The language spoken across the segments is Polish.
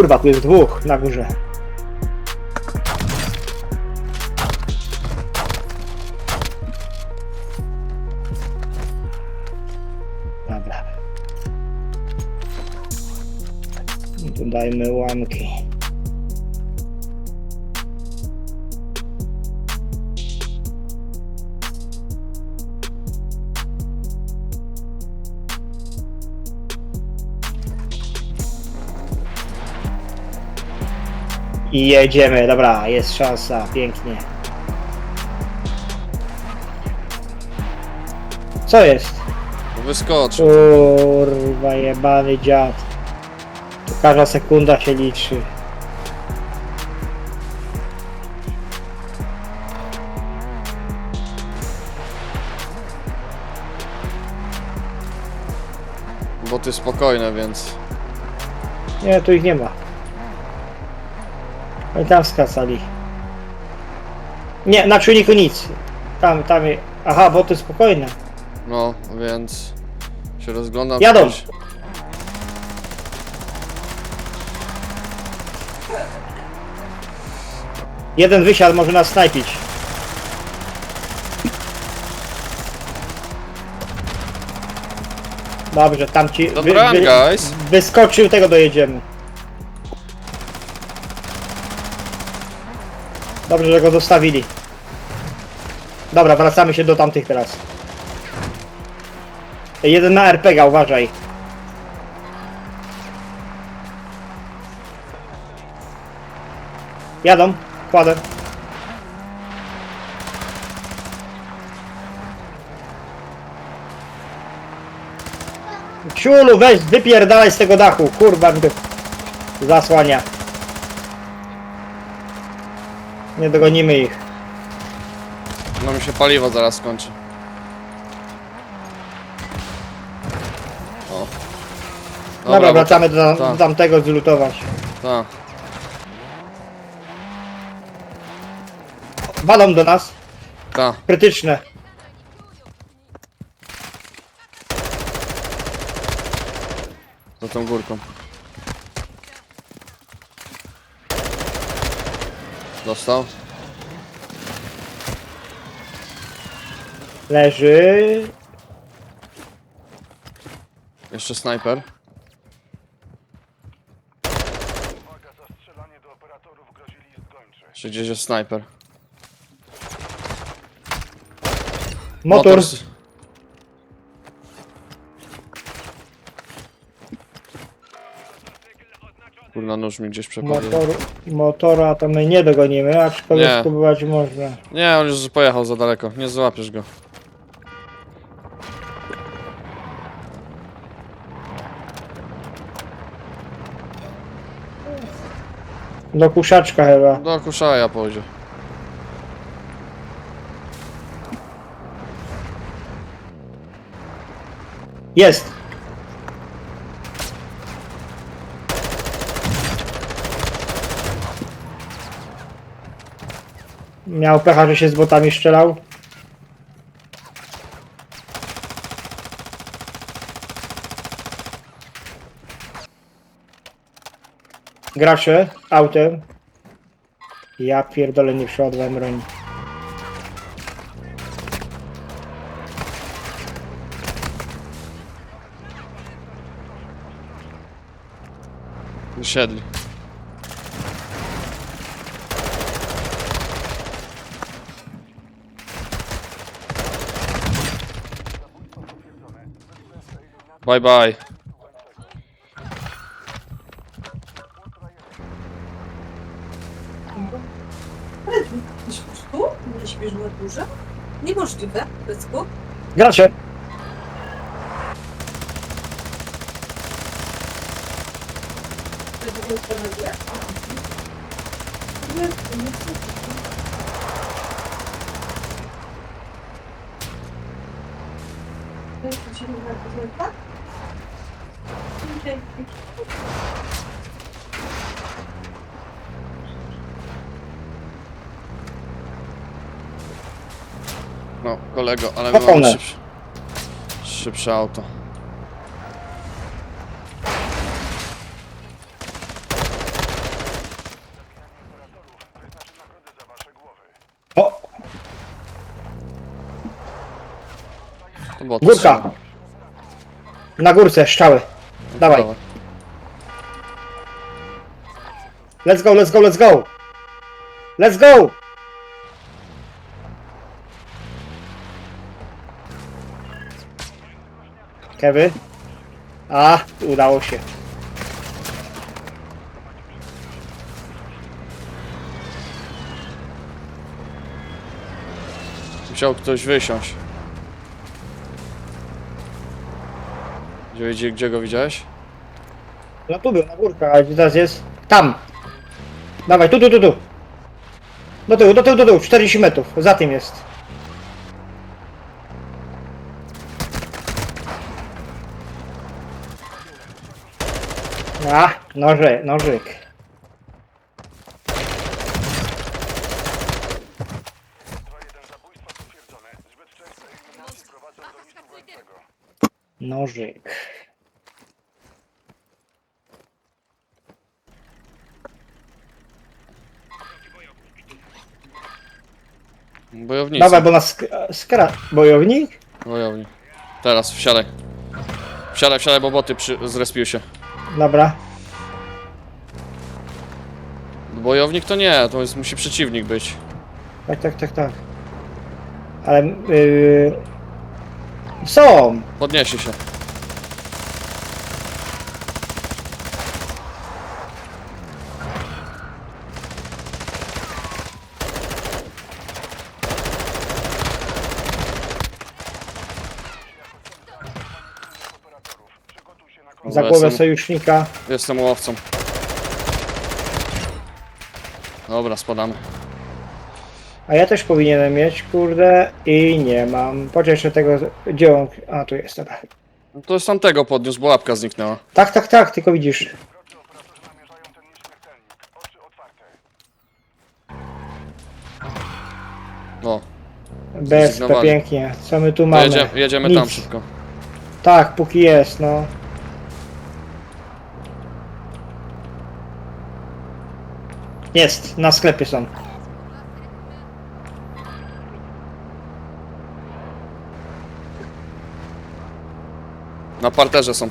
Kurwa, tu jest dwóch na górze. Dobra. No to dajmy łamki. I jedziemy, dobra, jest szansa, pięknie. Co jest? Wyskocz. Kurwa, jebany dziad. Tu każda sekunda się liczy. Bo ty spokojne, więc. Nie, tu ich nie ma. Oni tam skacali. Nie, na czujniku nic. Tam, tam. je- Aha, bo to spokojne. No, więc. Się rozglądam. Jadą. Jeden wysiadł, może nas snajpić. Dobrze, tam ci. Dobra, guys. Wyskoczył, tego dojedziemy. Dobrze, że go zostawili. Dobra, wracamy się do tamtych teraz. Jeden na RPG, uważaj. Jadą, kładę. Ciulu, weź, wypierdalaj z tego dachu, kurwa zasłania. Nie dogonimy ich. No mi się paliwo zaraz skończy. O. Dobra, wracamy do, tak. do tamtego zlutować. Tak. Walą do nas, Tak. krytyczne. Za tą górką. Dostał? Leży. Jeszcze snajper. Uwaga, zastrzelanie do operatorów grozi list gończy. Jeszcze gdzieś jest snajper. Motor. s- Kurna, nóż mi gdzieś przepadł. Motor, motora to my nie dogonimy, aczkolwiek Nie. spróbować można. Nie, on już pojechał za daleko. Nie złapiesz go. Do kuszaczka chyba. Do kuszaja pójdzie. Jest! Miał pecha, że się z botami strzelał. Gracze autem. Ja pierdolę nie przeładowałem broni. Siedli. Bye bye. Śpisz tu? Nie na górze? Niemożliwe, Pysku. Gracze! Będzie to panowie? Nie, nie chcę. To no, kolego, ale my mamy Zapomnę. szybsze, szybsze auto. O, To górka! Na górce, strzały. Dawaj. Let's go, let's go, let's go! Let's go! Kewy? A, udało się. Musiał ktoś wysiąść. Gdzie, gdzie, go widziałeś? No tu był, na górkę, a gdzie teraz jest? Tam! Dawaj, tu, tu, tu, tu! Do tyłu, do tyłu, do tyłu, 40 metrów, za tym jest. A, noże, nożyk. 2-1 Bojownicy. Dawaj, bo nas sk- skra... Bojownik? Wojownik. Teraz, wsiadaj. Wsiadaj, wsiadaj, bo boty przy... zrespiły się. Dobra. Bojownik to nie, to jest, musi przeciwnik być. Tak, tak, tak, tak. Ale... Yy... Są! Podniesie się. Na głowę jestem- sojusznika. Jestem łowcą. Dobra, spadamy. A ja też powinienem mieć, kurde, i nie mam. Poczekaj jeszcze tego, gdzie on... A, tu jest, dobra. No to z tamtego podniósł, bo łapka zniknęła. Tak, tak, tak, tylko widzisz. Drodzy operatorzy namierzają ten nieśmiertelnik. Oczy otwarte. O, Bez, Zrezygnowali. pięknie. Co my tu to mamy? jedzie, jedziemy Nic. tam szybko. Tak, póki jest, no. Jest, na sklepie są. Na parterze są.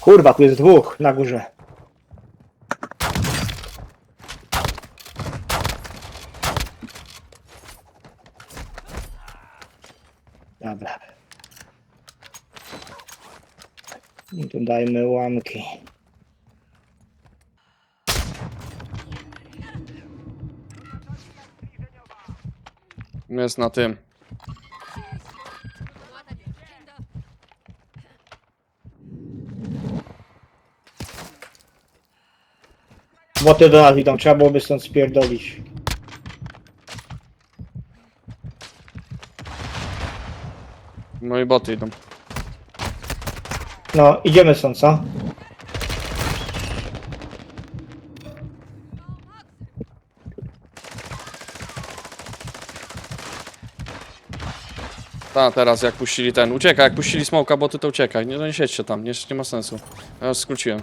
Kurwa, tu jest dwóch na górze. Dobra. I tu dajmy łamki. Jest na tym. Boty do nas idą, trzeba byłoby stąd spierdolić. No i boty idą. No, idziemy stąd, co? Ta, teraz jak puścili ten. Uciekaj, jak puścili smoka boty, to uciekaj. Nie, no nie siedźcie tam, nie, nie ma sensu. Ja już skróciłem.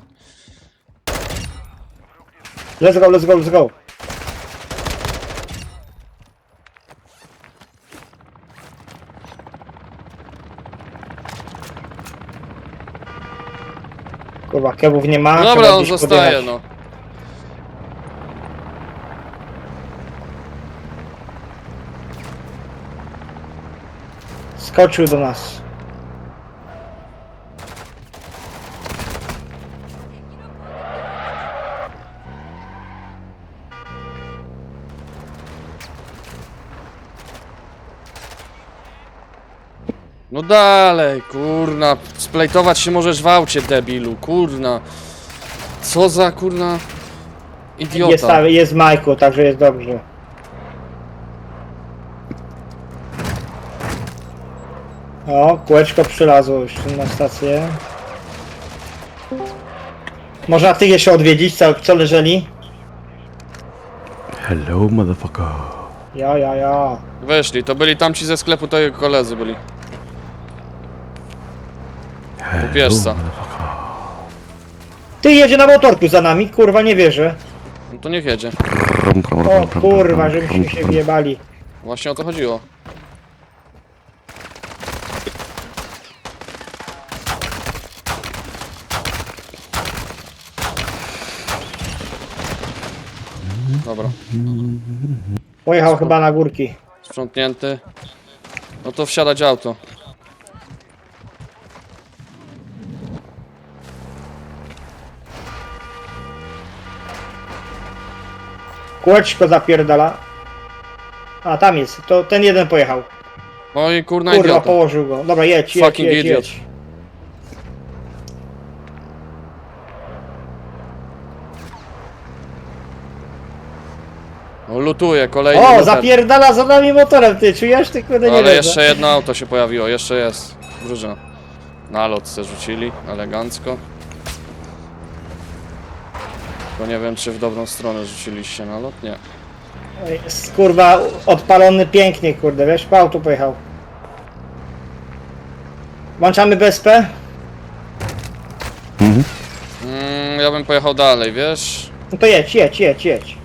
Let's go, let's go, let's go. Kurwa, kebów nie ma. No trzeba dobra, on gdzieś zostaje, podjechać. no. Skoczył do nas. No dalej, kurna. Splejtować się możesz w aucie, debilu, kurna. Co za kurna. Jest, Idiota. tam- jest Majku, także jest dobrze. O, kółeczko przylazło już na stację. Można tych jeszcze odwiedzić, co, co leżeli? Hello, motherfucker. Ja, ja, ja. Weszli, to byli tamci ze sklepu, to jego koledzy byli. Upieżca. Ty jedzie na motorku za nami, kurwa, nie wierzę. No to niech jedzie. O kurwa, żebyśmy się wjebali. Właśnie o to chodziło. Dobra, Pojechał chyba na górki. sprzątnięty. No to wsiadać auto. Kółeczko zapierdala. A, tam jest. To ten jeden pojechał. No i kurna Kurwa, idiota. położył go. Dobra, jedź, jedź, Fucking jedź, idiot. jedź. No lutuje, kolejny O, luter. zapierdala za nami motorem, ty czujesz? Ty kurde nie Ale wiedzę. jeszcze jedno auto się pojawiło, jeszcze jest. Drużyna. Nalot se rzucili, elegancko. Tylko nie wiem, czy w dobrą stronę rzuciliście nalot? Nie. Jest kurwa odpalony pięknie, kurde, wiesz? Po autu pojechał. Włączamy BSP? Mm, ja bym pojechał dalej, wiesz? No to jedź, jedź, jedź, jedź.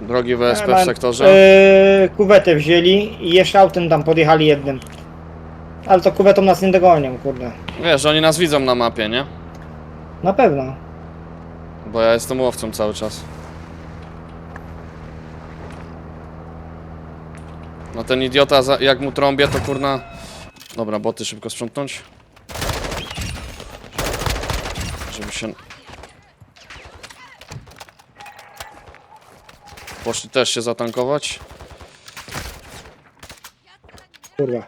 Drogi WSP w Mam, sektorze. Yy, kuwetę wzięli i jeszcze autem tam podjechali jednym. Ale to kuwetą nas nie dogonią, kurde. Wiesz, oni nas widzą na mapie, nie? Na pewno. Bo ja jestem łowcą cały czas. No ten idiota, za- jak mu trąbię, to kurna... Dobra, boty szybko sprzątnąć. Żeby się... Poszli też się zatankować. Kurwa.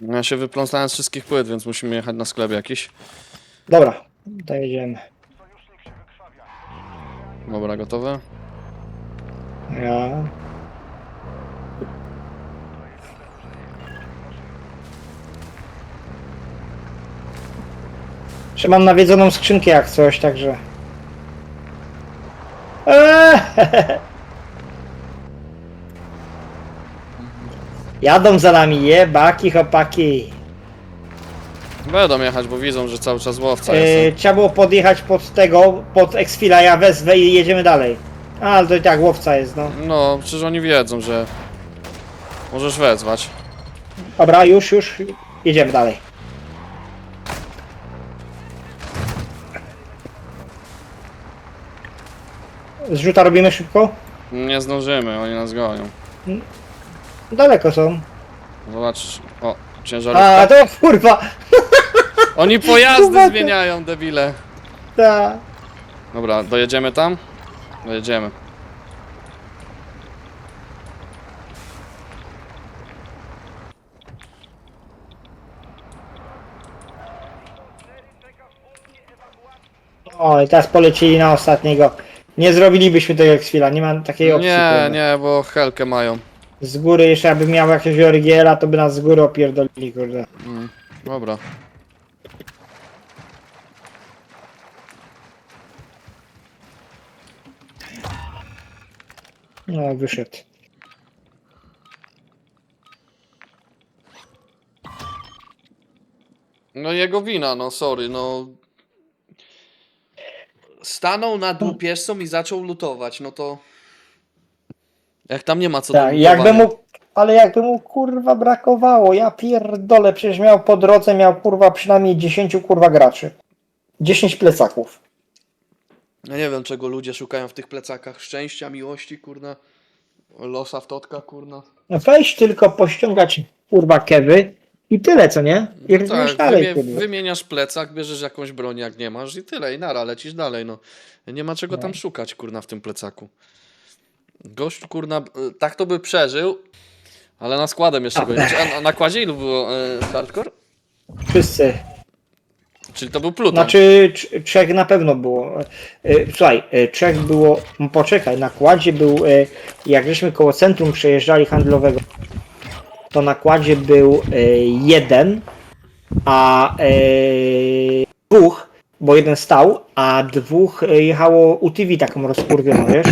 Ja się wypląsałem z wszystkich płyt, więc musimy jechać na sklep jakiś. Dobra, to jedziemy. Dobra, gotowe? Ja. Jeszcze mam nawiedzoną skrzynkę jak coś, także... Eee! Jadą za nami, jebaki, chłopaki. Będą jechać, bo widzą, że cały czas łowca Eee, jest. trzeba było podjechać pod tego, pod Exfila, ja wezwę i jedziemy dalej. A, ale to i tak łowca jest, no. No, przecież oni wiedzą, że... Możesz wezwać. Dobra, już, już, jedziemy dalej. Zrzuta robimy szybko? Nie zdążymy, oni nas gonią. Daleko są. Zobaczysz. O, ciężarówka. A, to kurwa! Oni pojazdy Kurwa, to- zmieniają, debile. Ta. Dobra, dojedziemy tam? Dojedziemy. O, i teraz polecili na ostatniego. Nie zrobilibyśmy tego jak chwila, nie ma takiej opcji. Nie, kurwa. nie, bo helkę mają. Z góry jeszcze jakby miał jakiegoś orgiela, to by nas z góry opierdolili, kurde. Mm, dobra. No, wyszedł. No jego wina, no sorry, no. Stanął nad łupieżcą i zaczął lutować, no to... Jak tam nie ma co do Tak, jakby lutowania. mu, ale jakby mu kurwa brakowało, ja pierdolę, przecież miał po drodze, miał kurwa przynajmniej 10 kurwa graczy. 10 plecaków. Ja nie wiem, czego ludzie szukają w tych plecakach. Szczęścia, miłości, kurna. Losa w totka, kurna. Weź tylko pościągać kurwa kewy i tyle, co nie? I tak, Tak, dalej, wymie- kurwa. wymieniasz plecak, bierzesz jakąś broń, jak nie masz i tyle, i nara, lecisz dalej, no. Nie ma czego tam szukać, kurna, w tym plecaku. Gość, kurna, tak to by przeżył, ale na składem jeszcze gonić. A na nakładzie ilu było y, hardcore? Wszyscy. Czyli to był pluton. Znaczy, trz- trzech na pewno było. E, Słuchaj, e, trzech było. m, Poczekaj, na kładzie był. e, Jak żeśmy koło centrum przejeżdżali handlowego, to na kładzie był e, jeden. a e, dwóch, bo jeden stał, a dwóch e, jechało UTV taką rozkurwioną, wiesz?